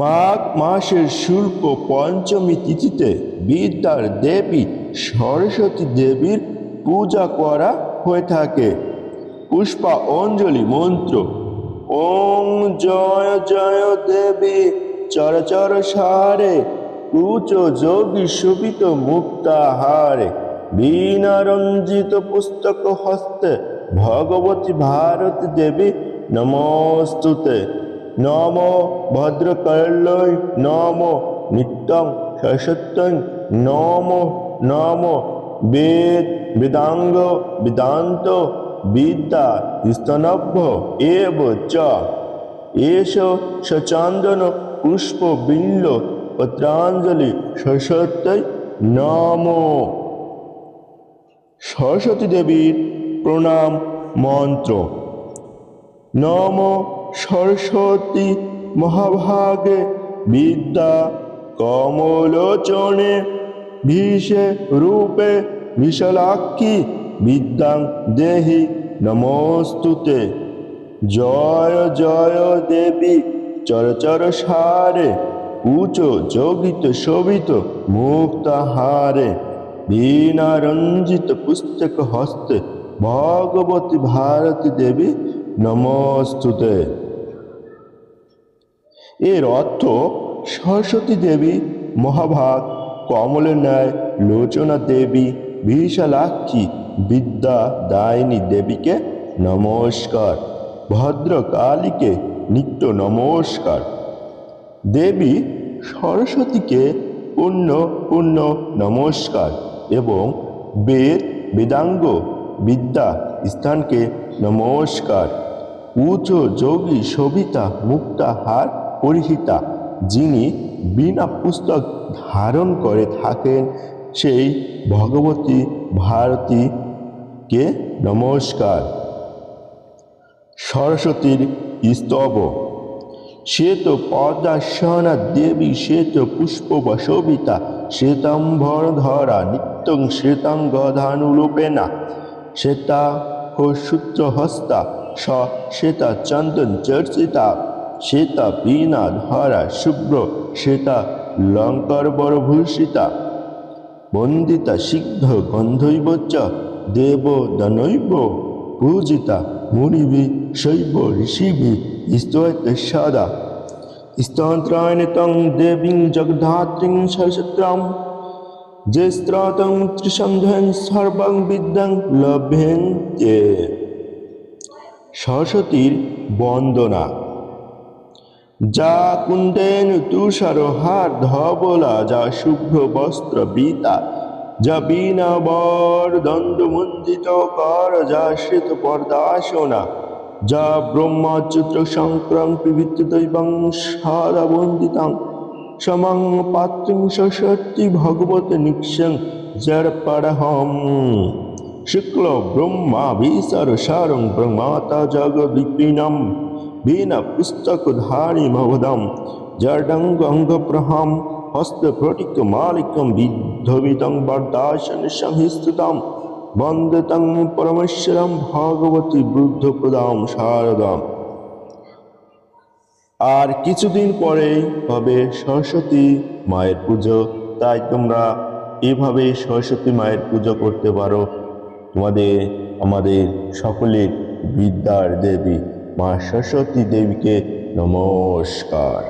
মাঘ মাসের শুল্ক পঞ্চমী তিথিতে বিদ্যার দেবী সরস্বতী দেবীর পূজা করা হয়ে থাকে। পুষ্পা অঞ্জলি মন্ত্র, ওং জয় জয় দেবী চরচর সারে কুচ যোগী শোভিত মুক্তাহারে বীণা রঞ্জিত পুস্তক হস্তে, ভগবতী ভারতী দেবী নমস্তুতে। নম ভদ্রকর্লয় নম নিত্যং সসত্যং নম নম বেদ বেদাঙ্গ বেদান্ত বিদ্যা স্তনভ্য এব চ এষ সচন্দন পুষ্প বিল্ল পত্রাঞ্জলি সরস্বতী নম সরস্বতী দেবীর প্রণাম মন্ত্র। নম সরস্বতী মহাভাগে বিদ্যা কমলোচনে ভীষে রূপে বিশালাক্ষী বিদ্যাং দেহি নমস্তুতে। জয় জয় দেবী চরচর সারে, উচ, যোগিত, শোভিত, মুক্তাহারে। বীণারঞ্জিত পুস্তক হস্তে, ভগবতী ভারতী দেবী নমস্তুতে। এর অর্থ, সরস্বতী দেবী, মহাভাগ, কমলের ন্যায়, লোচনা দেবী, বিশালাক্ষী, বিদ্যা দায়িনী দেবীকে নমস্কার, ভদ্রকালীকে নিত্য নমস্কার। দেবী সরস্বতীকে পূর্ণ পূর্ণ নমস্কার এবং বেদ, বেদাঙ্গ, বিদ্যা স্থানকে নমস্কার। উচ্চ যোগী শোভিতা মুক্তা হার পরিহিতা, যিনি বিনা পুস্তক ধারণ করে থাকেন, সেই ভগবতী ভারতীকে নমস্কার। সরস্বতীর স্তব শ্বেত পদ্মাসনা দেবী শ্বেত পুষ্প শোভিতা শ্বেতাম্বর ধরা নিত্যং শ্বেতাঙ্গধানুরূপেণা শ্বেতা সূত্র হস্তা স শ্বেতা চন্দন চর্চিতা, শ্বেতা বীণা ধরা শুভ্র, শ্বেতা লঙ্করবরভূষিতা বন্দিতা সিদ্ধ গন্ধৈব দেব দনৈব পূজিতা মুনিভি শৈব ঋষিভি স্তোয়তে সদা। স্তন্ত্রায়ণ তং দেবীং জগধাত্রীং সরস্বত্রাম যে স্ত্রাতং সর্বং বিদ্যাং লভ্যেন সরস্বতীর বন্দনা। যা কুন্দেন তুষার হার ধবলা, যা শুভ্র বস্ত্র বীতা, যা বীণা বর দণ্ডমন্ডিত কর, যা শ্বেত পর্দাসনা যা ব্রহ্মচুত্র সংক্রম পিবিত দৈবং সাদা বন্দিতাং, সমং পাত্রিং সরস্বতী ভগবত নিক্ষং জড়পরহম শুক্ল ব্রহ্মা বিসর সারং ব্রহ্মাতা জগদ্বিপিনম বীণা পুস্তকধারী জডঙ্গ অঙ্গপ্রহম হস্তফটিক মালিকম বিদ্ধবিদং বরদাসন সংহিস্তুতম বন্দতং পরমেশ্বরম ভগবতী বুদ্ধ প্রদাম শারদাম আর কিছুদিন পরেই হবে সরস্বতী মায়ের পুজো, তাই তোমরা এভাবে সরস্বতী মায়ের পুজো করতে পারো। তোমাদের আমাদের সকলের বিদ্যার দেবী মা সরস্বতী দেবীকে নমস্কার।